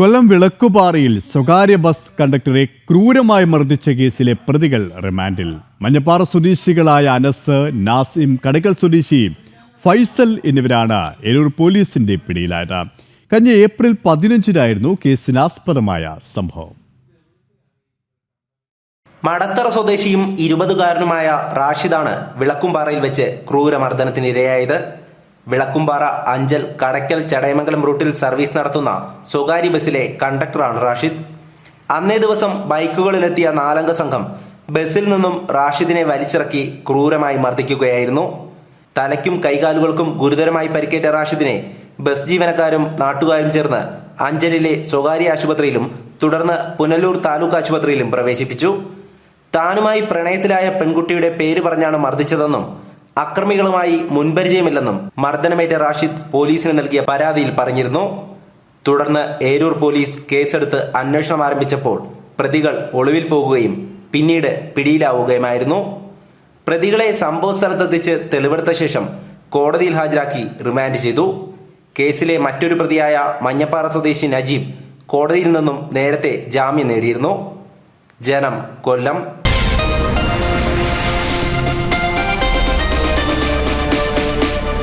കൊല്ലം വിളക്കുപാറയിൽ സ്വകാര്യ ബസ് കണ്ടക്ടറെ ക്രൂരമായി മർദ്ദിച്ച കേസിലെ പ്രതികൾ റിമാൻഡിൽ. മഞ്ഞപ്പാറ സ്വദേശികളായ അനസ് നാസിം കടക്കൽ സ്വദേശി ഫൈസൽ എന്നിവരാണ് എരൂർ പോലീസിന്റെ പിടിയിലായത്. കഴിഞ്ഞ ഏപ്രിൽ പതിനഞ്ചിനായിരുന്നു കേസിനാസ്പദമായ സംഭവം. മടത്തറ സ്വദേശിയും ഇരുപതുകാരനുമായ റാഷിദാണ് വിളക്കുംപാറയിൽ വെച്ച് ക്രൂരമർദ്ദനത്തിനിരയായത്. വിളക്കുംപാറ അഞ്ചൽ കടയ്ക്കൽ ചടയമംഗലം റൂട്ടിൽ സർവീസ് നടത്തുന്ന സ്വകാര്യ ബസ്സിലെ കണ്ടക്ടറാണ് റാഷിദ്. അന്നേ ദിവസം ബൈക്കുകളിലെത്തിയ നാലംഗ സംഘം ബസ്സിൽ നിന്നും റാഷിദിനെ വലിച്ചിറക്കി ക്രൂരമായി മർദ്ദിക്കുകയായിരുന്നു. തലയ്ക്കും കൈകാലുകൾക്കും ഗുരുതരമായി പരിക്കേറ്റ റാഷിദിനെ ബസ് ജീവനക്കാരും നാട്ടുകാരും ചേർന്ന് അഞ്ചലിലെ സ്വകാര്യ ആശുപത്രിയിലും തുടർന്ന് പുനലൂർ താലൂക്ക് ആശുപത്രിയിലും പ്രവേശിപ്പിച്ചു. താനുമായി പ്രണയത്തിലായ പെൺകുട്ടിയുടെ പേര് പറഞ്ഞാണ് മർദ്ദിച്ചതെന്നും അക്രമികളുമായി മുൻപരിചയമില്ലെന്നും മർദ്ദനമേറ്റ റാഷിദ് പോലീസിന് നൽകിയ പരാതിയിൽ പറഞ്ഞിരുന്നു. തുടർന്ന് ഏരൂർ പോലീസ് കേസെടുത്ത് അന്വേഷണം ആരംഭിച്ചപ്പോൾ പ്രതികൾ ഒളിവിൽ പോകുകയും പിന്നീട് പിടിയിലാവുകയുമായിരുന്നു. പ്രതികളെ സംഭവ സ്ഥലത്തെത്തിച്ച് തെളിവെടുത്ത ശേഷം കോടതിയിൽ ഹാജരാക്കി റിമാൻഡ് ചെയ്തു. കേസിലെ മറ്റൊരു പ്രതിയായ മഞ്ഞപ്പാറ സ്വദേശി നജീബ് കോടതിയിൽ നിന്നും നേരത്തെ ജാമ്യം നേടിയിരുന്നു. ജനം കൊല്ലം.